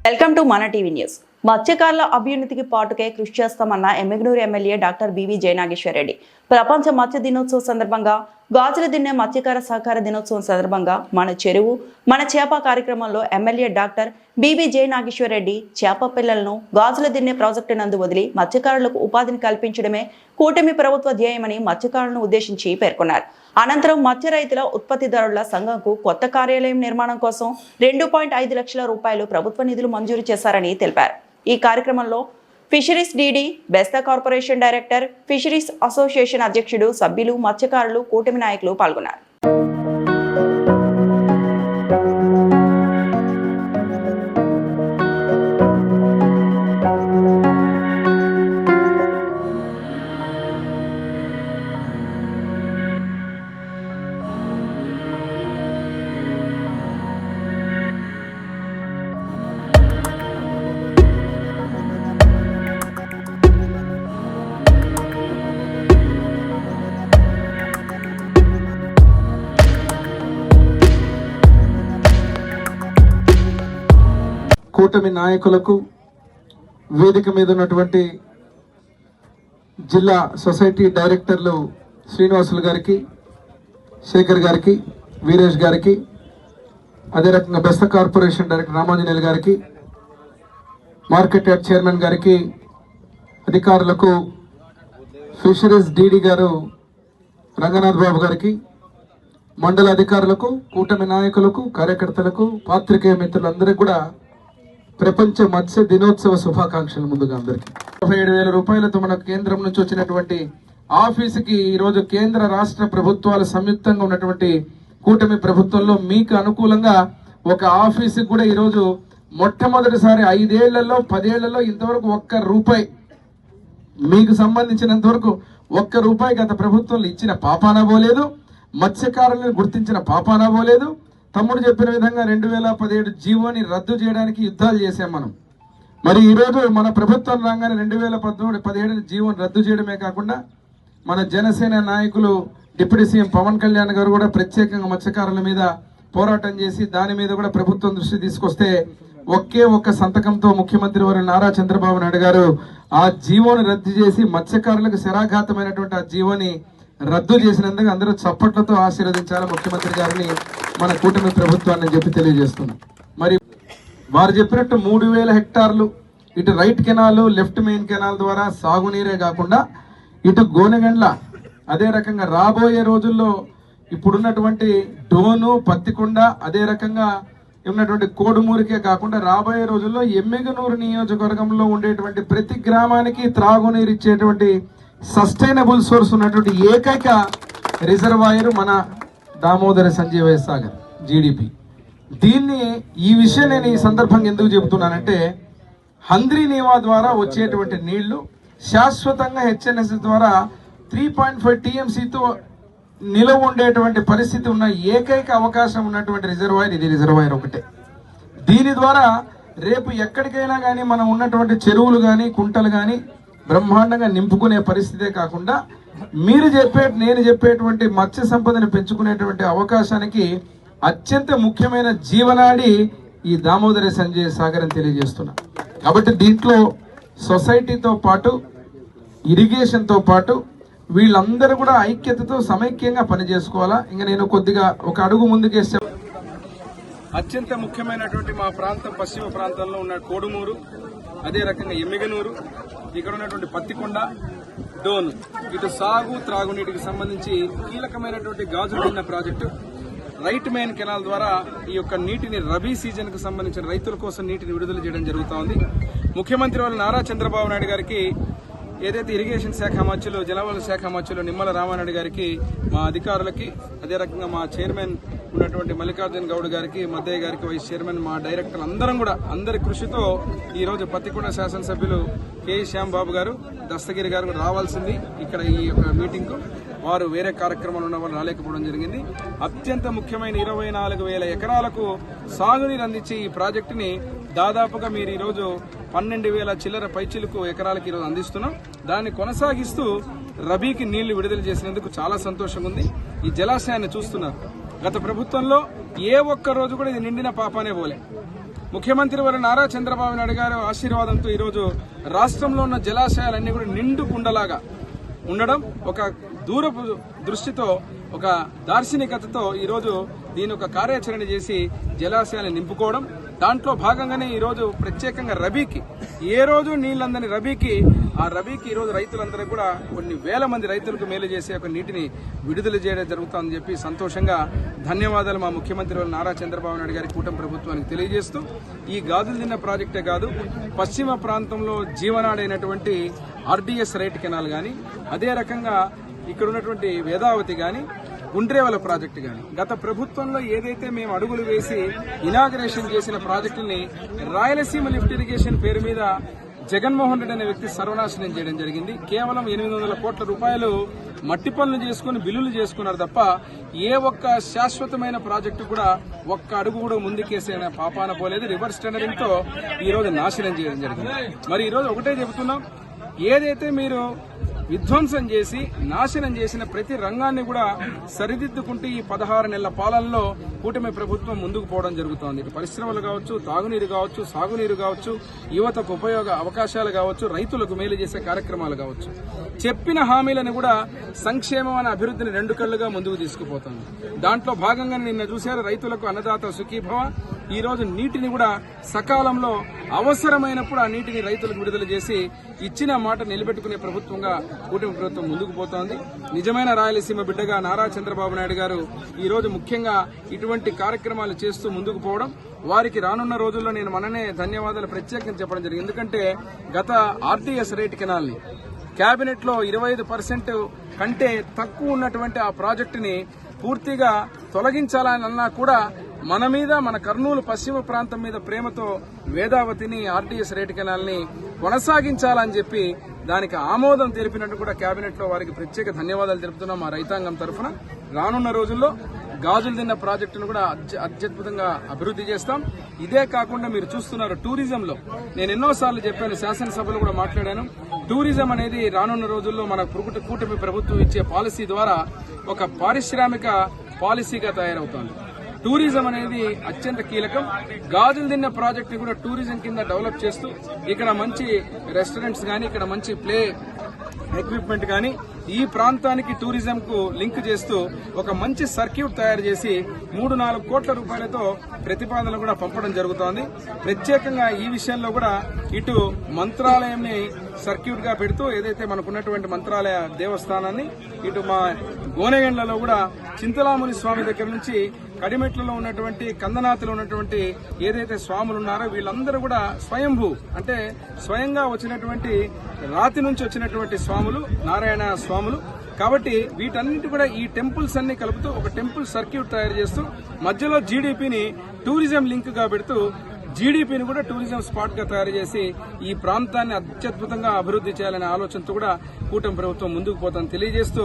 Welcome to మన TV news. మత్స్యకారుల అభ్యున్నతికి పాటుకే కృషి చేస్తామన్న Emmiganur MLA doctor BV Jayanageswarareddy ప్రపంచ మత్స్య దినోత్సవం సందర్భంగా గాజుల దిన్నే మత్స్యకార సహకార దినోత్సవం సందర్భంగా మన చెరువు మన చేప కార్యక్రమంలో ఎమ్మెల్యే డాక్టర్ బివి జయనాగేశ్వరరెడ్డి చేప పిల్లలను గాజుల దిన్నే ప్రాజెక్టు నందు వదిలి మత్స్యకారులకు ఉపాధిని కల్పించడమే కూటమి ప్రభుత్వ ధ్యేయమని మత్స్యకారులను ఉద్దేశించి పేర్కొన్నారు. అనంతరం మత్స్య రైతుల ఉత్పత్తిదారుల సంఘంకు కొత్త కార్యాలయం నిర్మాణం కోసం రెండు పాయింట్ ఐదు లక్షల రూపాయలు ప్రభుత్వ నిధులు మంజూరు చేశారని తెలిపారు. ఈ కార్యక్రమంలో fisheries DD Besta corporation director fisheries association అధ్యక్షుడు సభ్యులు మత్స్యకారులు కూటమి నాయకులు పాల్గొన్నారు. కూటమి నాయకులకు వేదిక మీద ఉన్నటువంటి జిల్లా సొసైటీ డైరెక్టర్లు శ్రీనివాసులు గారికి శేఖర్ గారికి వీరేష్ గారికి అదే రకంగా బెస్త కార్పొరేషన్ డైరెక్టర్ రామాంజనేయులు గారికి మార్కెట్ యార్డ్ చైర్మన్ గారికి అధికారులకు ఫిషరీస్ డీడీ గారు రంగనాథ్ బాబు గారికి మండల అధికారులకు కూటమి నాయకులకు కార్యకర్తలకు పాత్రికేయ మిత్రులందరికీ కూడా ప్రపంచ మత్స్య దినోత్సవ శుభాకాంక్షలు ముందుగా అందరికీ. ముప్పై ఏడు వేల రూపాయలతో మన కేంద్రం నుంచి వచ్చినటువంటి ఆఫీసుకి ఈరోజు కేంద్ర రాష్ట్ర ప్రభుత్వాలు సంయుక్తంగా ఉన్నటువంటి కూటమి ప్రభుత్వంలో మీకు అనుకూలంగా ఒక ఆఫీసుకి కూడా ఈరోజు మొట్టమొదటిసారి ఐదేళ్ళలో పదేళ్ళలో ఇంతవరకు ఒక్క రూపాయి. మీకు సంబంధించినంత వరకు ఒక్క రూపాయి గత ప్రభుత్వంలో ఇచ్చిన పాపాన పోలేదు. మత్స్యకారులను గుర్తించిన పాపాన పోలేదు. తమ్ముడు చెప్పిన విధంగా రెండు వేల పదిహేడు జీవోని రద్దు చేయడానికి యుద్ధాలు చేసాం మనం. మరి ఈరోజు మన ప్రభుత్వం రాగానే రెండు వేల పద్మూడు పదిహేడు జీవోని రద్దు చేయడమే కాకుండా మన జనసేన నాయకులు డిప్యూటీ సీఎం పవన్ కళ్యాణ్ గారు కూడా ప్రత్యేకంగా మత్స్యకారుల మీద పోరాటం చేసి దాని మీద కూడా ప్రభుత్వం దృష్టి తీసుకొస్తే ఒకే ఒక్క సంతకంతో ముఖ్యమంత్రి వారు నారా చంద్రబాబు నాయుడు గారు ఆ జీవోని రద్దు చేసి మత్స్యకారులకు శరాఘాతమైనటువంటి ఆ జీవోని రద్దు చేసినందుకు అందరూ చప్పట్లతో ఆశీర్వదించాలి ముఖ్యమంత్రి గారిని. మన కూటమి ప్రభుత్వాన్ని చెప్పి తెలియజేస్తున్నాం. మరి వారు చెప్పినట్టు మూడు వేల హెక్టార్లు ఇటు right canal left main canal ద్వారా సాగునీరే కాకుండా ఇటు గోనెగండ్ల అదే రకంగా రాబోయే రోజుల్లో ఇప్పుడున్నటువంటి డోను పత్తికొండ అదే రకంగా ఉన్నటువంటి కోడుమూరికే కాకుండా రాబోయే రోజుల్లో ఎమ్మెగనూరు నియోజకవర్గంలో ఉండేటువంటి ప్రతి గ్రామానికి త్రాగునీరు ఇచ్చేటువంటి సస్టైనబుల్ సోర్స్ ఉన్నటువంటి ఏకైక రిజర్వాయర్ మన దామోదర సంజీవయ్య సాగర్ జీడిపి దీన్ని ఈ విషయం నేను ఈ సందర్భంగా ఎందుకు చెబుతున్నానంటే హంద్రీ నీవా ద్వారా వచ్చేటువంటి నీళ్ళు శాశ్వతంగా హెచ్ఎన్ఎస్ ద్వారా త్రీ పాయింట్ ఫైవ్ టీఎంసీతో నిలవ ఉండేటువంటి పరిస్థితి ఉన్న ఏకైక అవకాశం ఉన్నటువంటి రిజర్వాయర్ ఇది రిజర్వాయర్ ఒకటే. దీని ద్వారా రేపు ఎక్కడికైనా కానీ మనం ఉన్నటువంటి చెరువులు కానీ కుంటలు కానీ బ్రహ్మాండంగా నింపుకునే పరిస్థితే కాకుండా మీరు చెప్పే నేను చెప్పేటువంటి మత్స్య సంపదను పెంచుకునేటువంటి అవకాశానికి అత్యంత ముఖ్యమైన జీవనాడి ఈ దామోదర సంజయ్ సాగర్ అని తెలియజేస్తున్నా. కాబట్టి దీంట్లో సొసైటీతో పాటు ఇరిగేషన్తో పాటు వీళ్ళందరూ కూడా ఐక్యతతో సమైక్యంగా పనిచేసుకోవాలా? ఇంకా నేను కొద్దిగా ఒక అడుగు ముందుకేస్తే అత్యంత ముఖ్యమైనటువంటి మా ప్రాంతం పశ్చిమ ప్రాంతంలో ఉన్న కోడుమూరు అదే రకంగా ఎమ్మిగనూరు ఇక్కడ ఉన్నటువంటి పత్తికొండ డోన్. ఇటు సాగు త్రాగునీటికి సంబంధించి కీలకమైనటువంటి గాజు గాజులున్న ప్రాజెక్టు. రైట్ మెయిన్ కెనాల్ ద్వారా ఈ యొక్క నీటిని రబీ సీజన్కు సంబంధించిన రైతుల కోసం నీటిని విడుదల చేయడం జరుగుతూ ఉంది. ముఖ్యమంత్రి వాళ్ళు నారా చంద్రబాబు నాయుడు గారికి ఏదైతే ఇరిగేషన్ శాఖ మధ్యలో జలవనరుల శాఖ మధ్యలో నిమ్మల రామానాయుడు గారికి మా అధికారులకి అదే రకంగా మా చైర్మన్ ఉన్నటువంటి మల్లికార్జున గౌడ్ గారికి మద్దయ్య గారికి వైస్ చైర్మన్ మా డైరెక్టర్ అందరం కూడా అందరి కృషితో ఈరోజు పత్తికొండ శాసనసభ్యులు కె. శ్యామ్ బాబు గారు దస్తగిరి గారు కూడా రావాల్సింది ఇక్కడ ఈ యొక్క మీటింగ్కు. వారు వేరే కార్యక్రమాలు ఉన్న వాళ్ళు రాలేకపోవడం జరిగింది. అత్యంత ముఖ్యమైన ఇరవై నాలుగు వేల ఎకరాలకు సాగునీరు అందించే ఈ ప్రాజెక్టుని దాదాపుగా మీరు ఈరోజు పన్నెండు వేల చిల్లర పైచిలకు ఎకరాలకు ఈరోజు అందిస్తున్నాం. దాన్ని కొనసాగిస్తూ రబీకి నీళ్ళు విడుదల చేసినందుకు చాలా సంతోషంగా ఉంది ఈ జలాశయాన్ని చూస్తున్నారు. గత ప్రభుత్వంలో ఏ ఒక్క రోజు కూడా ఇది నిండిన పాపానే పోలే. ముఖ్యమంత్రి వారు నారా చంద్రబాబు నాయుడు గారి ఆశీర్వాదంతో ఈరోజు రాష్ట్రంలో ఉన్న జలాశయాలన్నీ కూడా నిండు కుండలాగా ఉండడం ఒక దూరపు దృష్టితో ఒక దార్శనికతతో ఈరోజు దీని ఒక కార్యాచరణ చేసి జలాశయాన్ని నింపుకోవడం. దాంట్లో భాగంగానే ఈరోజు ప్రత్యేకంగా రబీకి ఏ రోజు నీళ్ళందని రబీకి ఆ రబీకి ఈరోజు రైతులందరూ కూడా కొన్ని వేల మంది రైతులకు మేలు చేసే ఒక నీటిని విడుదల చేయడం జరుగుతుందని చెప్పి సంతోషంగా ధన్యవాదాలు మా ముఖ్యమంత్రి నారా చంద్రబాబు నాయుడు గారి కూటమి ప్రభుత్వానికి తెలియజేస్తూ ఈ గాజులు తిన్న ప్రాజెక్టే కాదు పశ్చిమ ప్రాంతంలో జీవనాడైనటువంటి ఆర్డీఎస్ రైట్ కెనాల్ కానీ అదే రకంగా ఇక్కడ ఉన్నటువంటి వేదావతి కానీ గుండ్రేవల ప్రాజెక్టు కానీ గత ప్రభుత్వంలో ఏదైతే మేము అడుగులు వేసి ఇనాగరేషన్ చేసిన ప్రాజెక్టుని రాయలసీమ లిఫ్ట్ ఇరిగేషన్ పేరు మీద జగన్మోహన్ రెడ్డి అనే వ్యక్తి సర్వనాశనం చేయడం జరిగింది. కేవలం ఎనిమిది వందల కోట్ల రూపాయలు మట్టి పనులు చేసుకుని బిల్లులు చేసుకున్నారు తప్ప ఏ ఒక్క శాశ్వతమైన ప్రాజెక్టు కూడా ఒక్క అడుగు కూడా ముందుకేసే పాపాన పోలేదు. రివర్స్ టెండరింగ్తో ఈ రోజు నాశనం చేయడం జరిగింది. మరి ఈ రోజు ఒకటే చెబుతున్నాం. ఏదైతే మీరు విధ్వంసం చేసి నాశనం చేసిన ప్రతి రంగాన్ని కూడా సరిదిద్దుకుంటూ ఈ పదహారు నెలల పాలనలో కూటమి ప్రభుత్వం ముందుకు పోవడం జరుగుతోంది. పరిశ్రమలు కావచ్చు తాగునీరు కావచ్చు సాగునీరు కావచ్చు యువతకు ఉపయోగ అవకాశాలు కావచ్చు రైతులకు మేలు చేసే కార్యక్రమాలు కావచ్చు. చెప్పిన హామీలను కూడా సంక్షేమం అనే అభివృద్ధిని రెండు కళ్ళుగా ముందుకు తీసుకుపోతుంది. దాంట్లో భాగంగా నిన్న చూశారు రైతులకు అన్నదాత సుఖీభవ. ఈరోజు నీటిని కూడా సకాలంలో అవసరమైనప్పుడు ఆ నీటిని రైతులకు విడుదల చేసి ఇచ్చిన మాట నిలబెట్టుకునే ప్రభుత్వంగా కూటమి ప్రభుత్వం ముందుకు పోతోంది. నిజమైన రాయలసీమ బిడ్డగా నారా చంద్రబాబు నాయుడు గారు ఈరోజు ముఖ్యంగా ఇటువంటి కార్యక్రమాలు చేస్తూ ముందుకు పోవడం వారికి రానున్న రోజుల్లో నేను మననే ధన్యవాదాలు ప్రత్యేకంగా చెప్పడం జరిగింది. ఎందుకంటే గత ఆర్టీఎస్ రేట్ కెనాల్ని క్యాబినెట్లో ఇరవై ఐదు పర్సెంట్ కంటే తక్కువ ఉన్నటువంటి ఆ ప్రాజెక్టుని పూర్తిగా తొలగించాలని అన్నా కూడా మన మీద మన కర్నూలు పశ్చిమ ప్రాంతం మీద ప్రేమతో వేదావతిని ఆర్టీఎస్ రేటు కెనాల్ని కొనసాగించాలని చెప్పి దానికి ఆమోదం తెలిపినట్టు కూడా కేబినెట్లో వారికి ప్రత్యేక ధన్యవాదాలు తెలుపుతున్నాం మా రైతాంగం తరఫున. రానున్న రోజుల్లో గాజులు తిన్న ప్రాజెక్టును కూడా అత్యద్భుతంగా అభివృద్ధి చేస్తాం. ఇదే కాకుండా మీరు చూస్తున్నారు టూరిజంలో. నేను ఎన్నోసార్లు చెప్పాను శాసనసభలో కూడా మాట్లాడాను. టూరిజం అనేది రానున్న రోజుల్లో మన కూటమి ప్రభుత్వం ఇచ్చే పాలసీ ద్వారా ఒక పారిశ్రామిక పాలసీగా తయారవుతోంది. టూరిజం అనేది అత్యంత కీలకం. గాజులు తిన్న ప్రాజెక్ట్ని కూడా టూరిజం కింద డెవలప్ చేస్తూ ఇక్కడ మంచి రెస్టారెంట్స్ కానీ ఇక్కడ మంచి ప్లే ఎక్విప్మెంట్ కానీ ఈ ప్రాంతానికి టూరిజం కు లింక్ చేస్తూ ఒక మంచి సర్క్యూట్ తయారు చేసి మూడు నాలుగు కోట్ల రూపాయలతో ప్రతిపాదనలు కూడా పంపడం జరుగుతోంది. ప్రత్యేకంగా ఈ విషయంలో కూడా ఇటు మంత్రాలయంని సర్క్యూట్గా పెడుతూ ఏదైతే మనకున్నటువంటి మంత్రాలయ దేవస్థానాన్ని ఇటు మా గోనెగండ్లలో కూడా చింతలాముని స్వామి దగ్గర నుంచి కడిమెట్లలో ఉన్నటువంటి కందనాథులో ఉన్నటువంటి ఏదైతే స్వాములు ఉన్నారో వీళ్ళందరూ కూడా స్వయంభూ అంటే స్వయంగా వచ్చినటువంటి రాతి నుంచి వచ్చినటువంటి స్వాములు నారాయణ స్వాములు. కాబట్టి వీటన్నిటి కూడా ఈ టెంపుల్స్ అన్ని కలుపుతూ ఒక టెంపుల్ సర్క్యూట్ తయారు చేస్తూ మధ్యలో జీడిపిని టూరిజం లింక్గా పెడుతూ జీడిపిని కూడా టూరిజం స్పాట్గా తయారు చేసి ఈ ప్రాంతాన్ని అత్యద్భుతంగా అభివృద్ధి చేయాలనే ఆలోచనతో కూడా కూటమి ప్రభుత్వం ముందుకు పోతాను తెలియజేస్తూ